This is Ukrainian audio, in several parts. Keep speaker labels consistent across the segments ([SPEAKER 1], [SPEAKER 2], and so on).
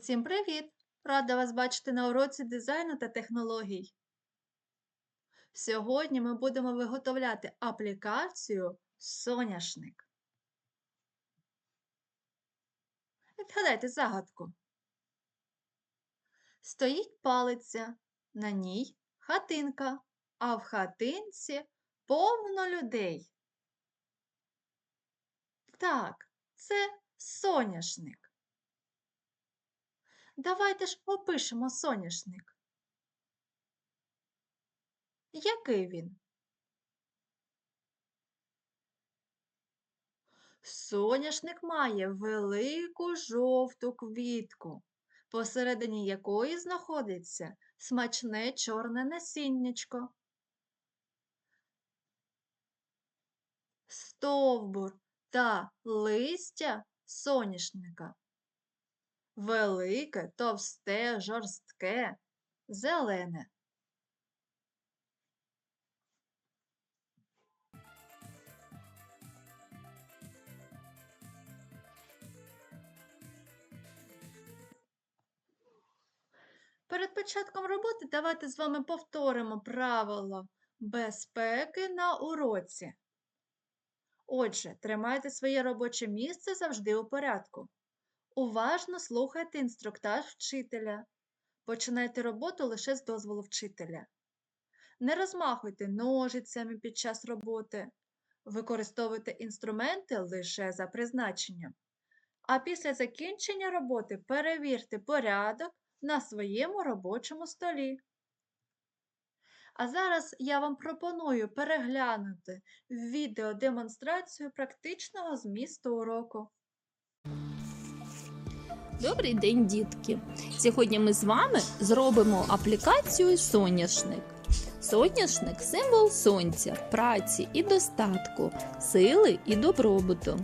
[SPEAKER 1] Усім привіт! Рада вас бачити на уроці дизайну та технологій. Сьогодні ми будемо виготовляти аплікацію Соняшник. Відгадайте загадку. Стоїть палиця, на ній хатинка, а в хатинці повно людей. Так, це соняшник. Давайте ж опишемо соняшник. Який він? Соняшник має велику жовту квітку, посередині якої знаходиться смачне чорне насіннячко. Стовбур та листя соняшника велике, товсте, жорстке, зелене. Перед початком роботи давайте з вами повторимо правила безпеки на уроці. Отже, тримайте своє робоче місце завжди у порядку. Уважно слухайте інструктаж вчителя. Починайте роботу лише з дозволу вчителя. Не розмахуйте ножицями під час роботи. Використовуйте інструменти лише за призначенням. А після закінчення роботи перевірте порядок на своєму робочому столі. А зараз я вам пропоную переглянути відеодемонстрацію практичного змісту уроку.
[SPEAKER 2] Добрий день, дітки! Сьогодні ми з вами зробимо аплікацію соняшник. Соняшник символ сонця, праці і достатку, сили і добробуту.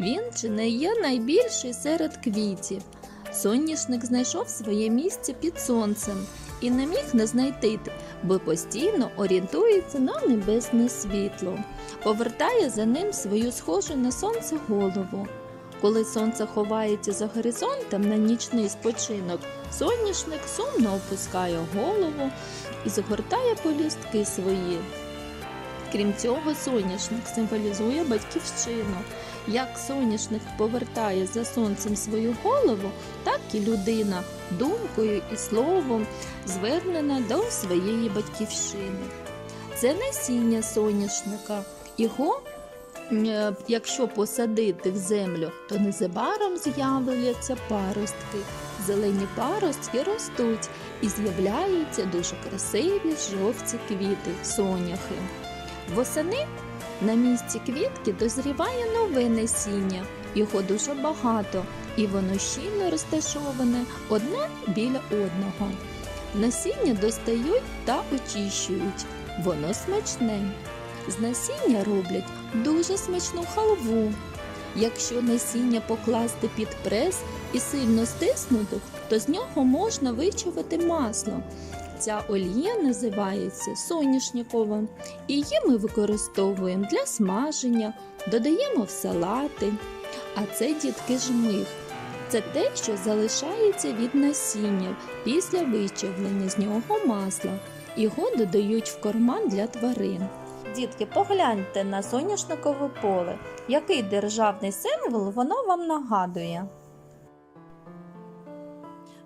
[SPEAKER 2] Він чи не є найбільший серед квітів. Соняшник знайшов своє місце під сонцем і не міг не знайти, бо постійно орієнтується на небесне світло, повертає за ним свою схожу на сонце голову. Коли сонце ховається за горизонтом на нічний спочинок, соняшник сумно опускає голову і згортає полюстки свої. Крім цього, соняшник символізує батьківщину. Як соняшник повертає за сонцем свою голову, так і людина думкою і словом звернена до своєї батьківщини. Це насіння соняшника. Його Якщо посадити в землю, то незабаром з'являться паростки. Зелені паростки ростуть і з'являються дуже красиві жовті квіти, соняхи. Восени на місці квітки дозріває нове насіння. Його дуже багато, і воно щільно розташоване одне біля одного. Насіння достають та очищують. Воно смачне. З насіння роблять дуже смачну халву. Якщо насіння покласти під прес і сильно стиснути, то з нього можна вичавити масло. Ця олія називається соняшникова, її ми використовуємо для смаження, додаємо в салати. А це дітки жмих. Це те, що залишається від насіння після вичавлення з нього масла. Його додають в корман для тварин. Дітки, погляньте на соняшникове поле. Який державний символ воно вам нагадує?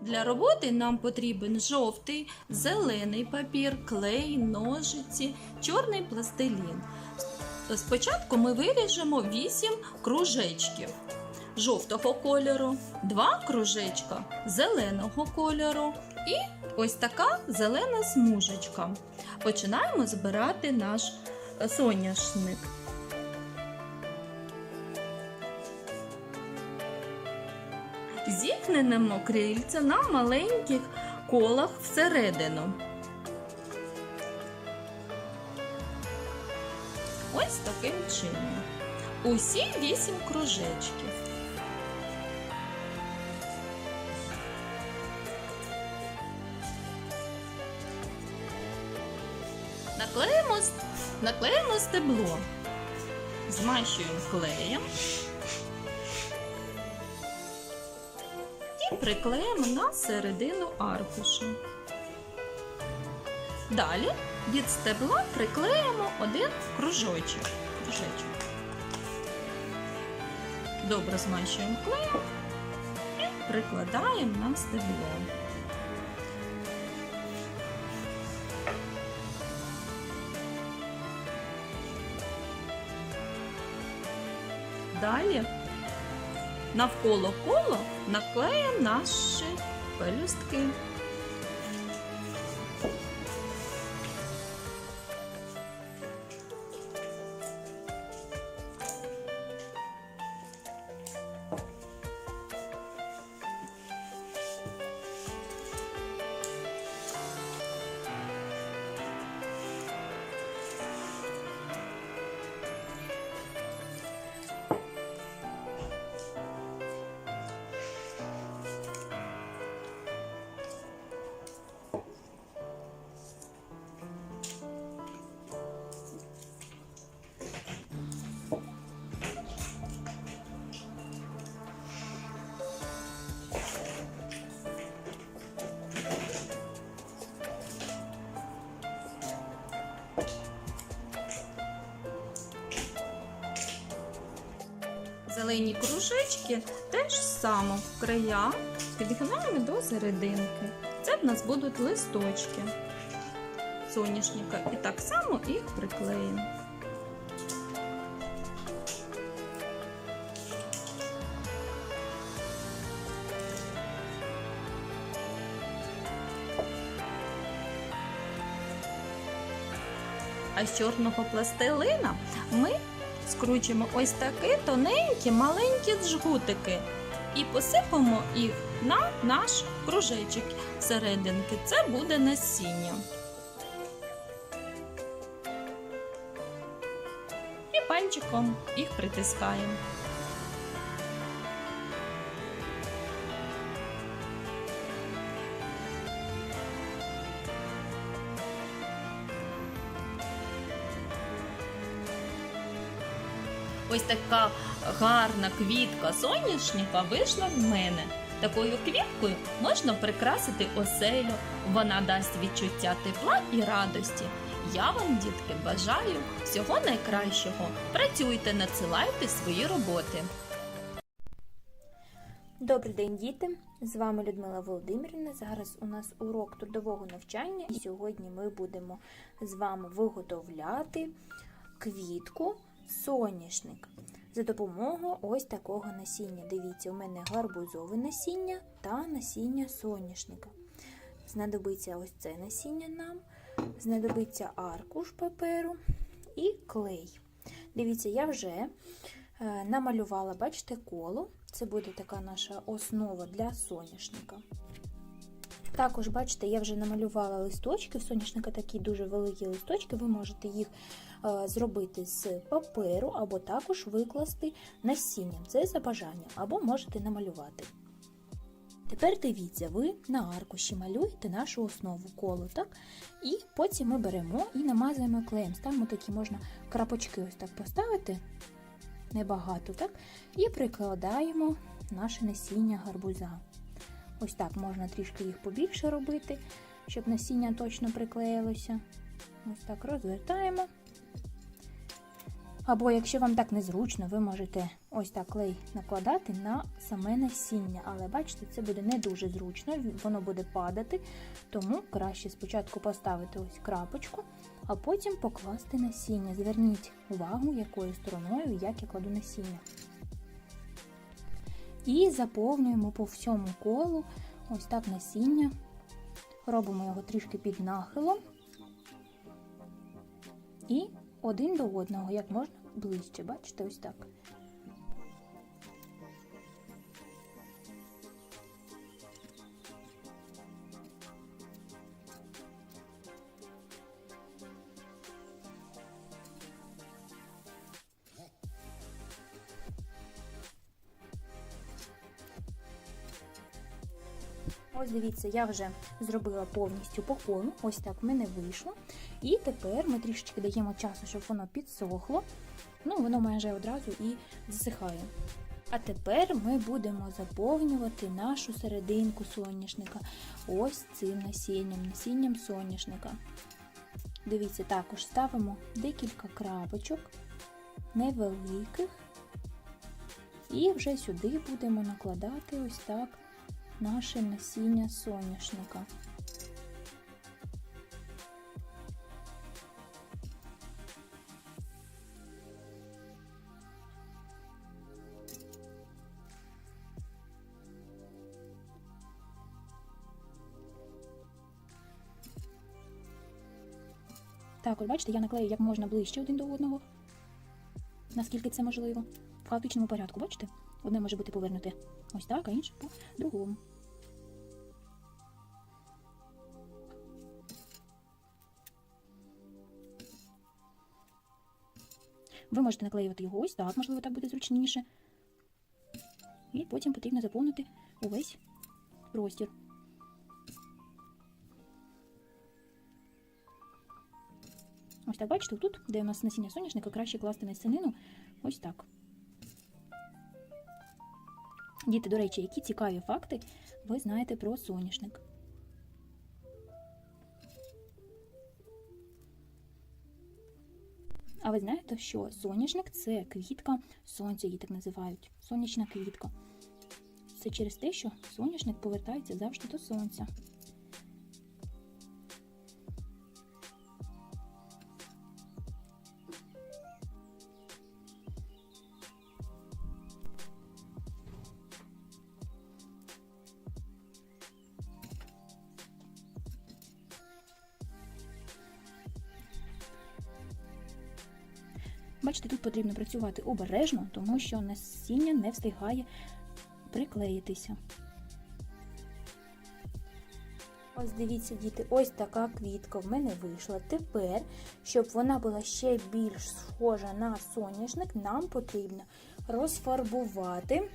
[SPEAKER 2] Для роботи нам потрібен жовтий, зелений папір, клей, ножиці, чорний пластилін. Спочатку ми виріжемо 8 кружечків жовтого кольору, 2 кружечка зеленого кольору і ось така зелена смужечка. Починаємо збирати наш соняшник. Зіткнемо крильця на маленьких колах всередину. Ось таким чином. Усі вісім кружечків. Наклеїмо, наклеїмо стебло, змащуємо клеєм і приклеїмо на середину аркушу. Далі від стебла приклеїмо один кружочок. кружечок. Добре змащуємо клеєм і прикладаємо на стебло. Далі навколо коло наклеїмо наші пелюстки. Кружечки теж само в края підгинаємо до серединки. Це в нас будуть листочки соняшника. І так само їх приклеїмо. А з чорного пластилина ми скручуємо ось такі тоненькі маленькі джгутики і посипемо їх на наш кружечок серединки. Це буде насіння. І пальчиком їх притискаємо. Ось така гарна квітка соняшника вийшла в мене. Такою квіткою можна прикрасити оселю. Вона дасть відчуття тепла і радості. Я вам, дітки, бажаю всього найкращого. Працюйте, надсилайте свої роботи.
[SPEAKER 3] Добрий день, діти! З вами Людмила Володимирівна. Зараз у нас урок трудового навчання, і сьогодні ми будемо з вами виготовляти квітку соняшник за допомогою ось такого насіння. Дивіться, у мене гарбузове насіння та насіння соняшника. Знадобиться ось це насіння нам, знадобиться аркуш паперу і клей. Дивіться, я вже е, намалювала, бачите, коло. Це буде така наша основа для соняшника. Також, бачите, я вже намалювала листочки. В соняшника такі дуже великі листочки. Ви можете їх е, зробити з паперу або також викласти насінням. Це за бажанням, або можете намалювати. Тепер дивіться, ви на аркуші малюєте нашу основу коло, так? І потім ми беремо і намазуємо клеєм. Ставимо такі можна крапочки ось так поставити, небагато, так? І прикладаємо наше насіння гарбуза. Ось так можна трішки їх побільше робити, щоб насіння точно приклеїлося. Ось так розвертаємо. Або, якщо вам так незручно, ви можете ось так клей накладати на саме насіння. Але бачите, це буде не дуже зручно, воно буде падати, тому краще спочатку поставити ось крапочку, а потім покласти насіння. Зверніть увагу, якою стороною як я кладу насіння. І заповнюємо по всьому колу ось так насіння. Робимо його трішки під нахилом. І один до одного, як можна ближче. Бачите, ось так. Ось дивіться, я вже зробила повністю по колу. Ось так в мене вийшло. І тепер ми трішечки даємо часу, щоб воно підсохло. Ну, воно майже одразу і засихає. А тепер ми будемо заповнювати нашу серединку соняшника ось цим насінням, насінням соняшника. Дивіться, також ставимо декілька крапочок невеликих. І вже сюди будемо накладати ось так наше насіння соняшника. Так, от бачите, я наклею як можна ближче один до одного, наскільки це можливо. В хаотичному порядку, бачите? Одне може бути повернуте ось так, а інше по другому. Ви можете наклеювати його ось так, можливо, так буде зручніше. І потім потрібно заповнити увесь простір. Ось так, бачите, тут, де у нас насіння соняшника, краще класти насінину ось так. Діти, до речі, які цікаві факти ви знаєте про соняшник? А ви знаєте, що соняшник це квітка сонця, її так називають. Сонячна квітка. Це через те, що соняшник повертається завжди до сонця. Бачите, тут потрібно працювати обережно, тому що насіння не встигає приклеїтися. Ось дивіться, діти, ось така квітка в мене вийшла. Тепер, щоб вона була ще більш схожа на соняшник, нам потрібно розфарбувати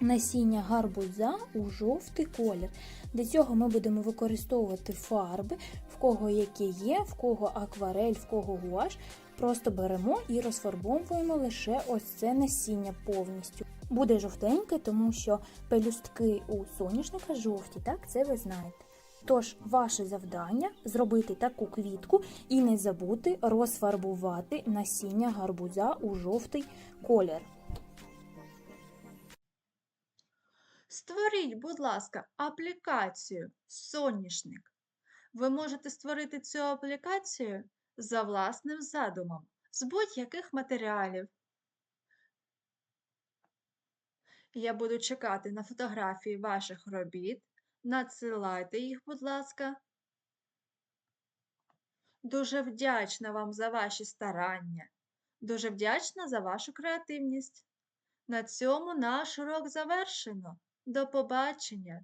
[SPEAKER 3] насіння гарбуза у жовтий колір. Для цього ми будемо використовувати фарби, в кого які є, в кого акварель, в кого гуаш. Просто беремо і розфарбовуємо лише ось це насіння повністю. Буде жовтеньке, тому що пелюстки у соняшника жовті, так це ви знаєте. Тож, ваше завдання зробити таку квітку і не забути розфарбувати насіння гарбуза у жовтий колір.
[SPEAKER 1] Створіть, будь ласка, аплікацію Соняшник. Ви можете створити цю аплікацію за власним задумом з будь-яких матеріалів. Я буду чекати на фотографії ваших робіт. Надсилайте їх, будь ласка. Дуже вдячна вам за ваші старання. Дуже вдячна за вашу креативність. На цьому наш урок завершено. До побачення!